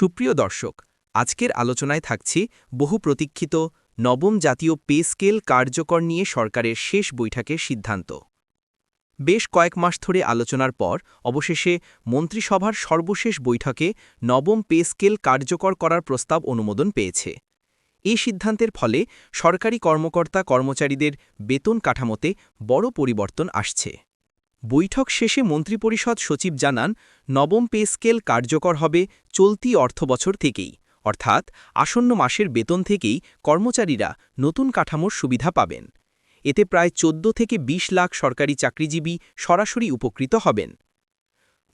সুপ্রিয় দর্শক, আজকের আলোচনায় থাকছি বহু প্রতীক্ষিত নবম জাতীয় পে স্কেল কার্যকর নিয়ে সরকারের শেষ বৈঠকের সিদ্ধান্ত। বেশ কয়েক মাস ধরে আলোচনার পর অবশেষে মন্ত্রিসভার সর্বশেষ বৈঠকে নবম পে স্কেল কার্যকর করার প্রস্তাব অনুমোদন পেয়েছে। এই সিদ্ধান্তের ফলে সরকারি কর্মকর্তা কর্মচারীদের বেতন কাঠামোতে বড় পরিবর্তন আসছে। বৈঠক শেষে মন্ত্রিপরিষদ সচিব জানান, নবম পে স্কেল কার্যকর হবে চলতি অর্থবছর থেকেই। অর্থাৎ আসন্ন মাসের বেতন থেকেই কর্মচারীরা নতুন কাঠামোর সুবিধা পাবেন। এতে প্রায় ১৪ থেকে ২০ লাখ সরকারি চাকরিজীবী সরাসরি উপকৃত হবেন।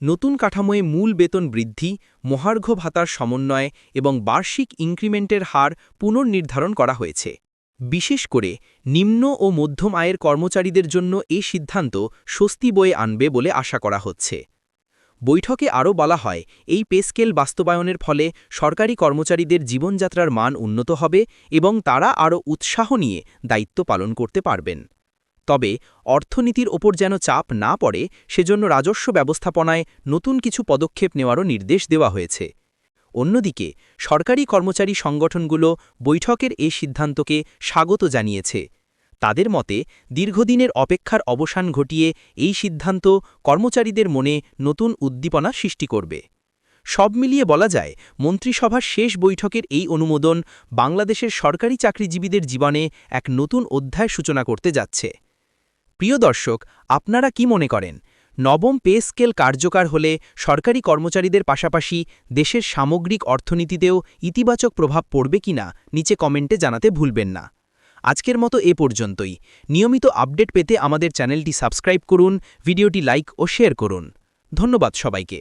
নতুন কাঠামোয় মূল বেতন বৃদ্ধি, মহার্ঘ ভাতার সমন্বয় এবং বার্ষিক ইনক্রিমেন্টের হার পুনর্নির্ধারণ করা হয়েছে। বিশেষ করে নিম্ন ও মধ্যম আয়ের কর্মচারীদের জন্য এই সিদ্ধান্ত স্বস্তি বয়ে আনবে বলে আশা করা হচ্ছে। বৈঠকে আরও বলা হয়, এই পেস্কেল বাস্তবায়নের ফলে সরকারি কর্মচারীদের জীবনযাত্রার মান উন্নত হবে এবং তারা আরও উৎসাহ নিয়ে দায়িত্ব পালন করতে পারবেন। তবে অর্থনীতির ওপর যেন চাপ না পড়ে, সেজন্য রাজস্ব ব্যবস্থাপনায় নতুন কিছু পদক্ষেপ নেওয়ারও নির্দেশ দেওয়া হয়েছে। অন্যদিকে, সরকারি কর্মচারী সংগঠনগুলো বৈঠকের এই সিদ্ধান্তকে স্বাগত জানিয়েছে। তাদের মতে, দীর্ঘদিনের অপেক্ষার অবসান ঘটিয়ে এই সিদ্ধান্ত কর্মচারীদের মনে নতুন উদ্দীপনা সৃষ্টি করবে। সব মিলিয়ে বলা যায়, মন্ত্রিসভার শেষ বৈঠকের এই অনুমোদন বাংলাদেশের সরকারি চাকরিজীবীদের জীবনে এক নতুন অধ্যায় সূচনা করতে যাচ্ছে। প্রিয় দর্শক, আপনারা কি মনে করেন? নবম পে স্কেল কার্যকর হলে সরকারি কর্মচারীদের পাশাপাশি দেশের সামগ্রিক অর্থনীতিতেও ইতিবাচক প্রভাব পড়বে কিনা, নিচে কমেন্টে জানাতে ভুলবেন না। আজকের মতো এ পর্যন্তই। নিয়মিত আপডেট পেতে আমাদের চ্যানেলটি সাবস্ক্রাইব করুন, ভিডিওটি লাইক ও শেয়ার করুন। ধন্যবাদ সবাইকে।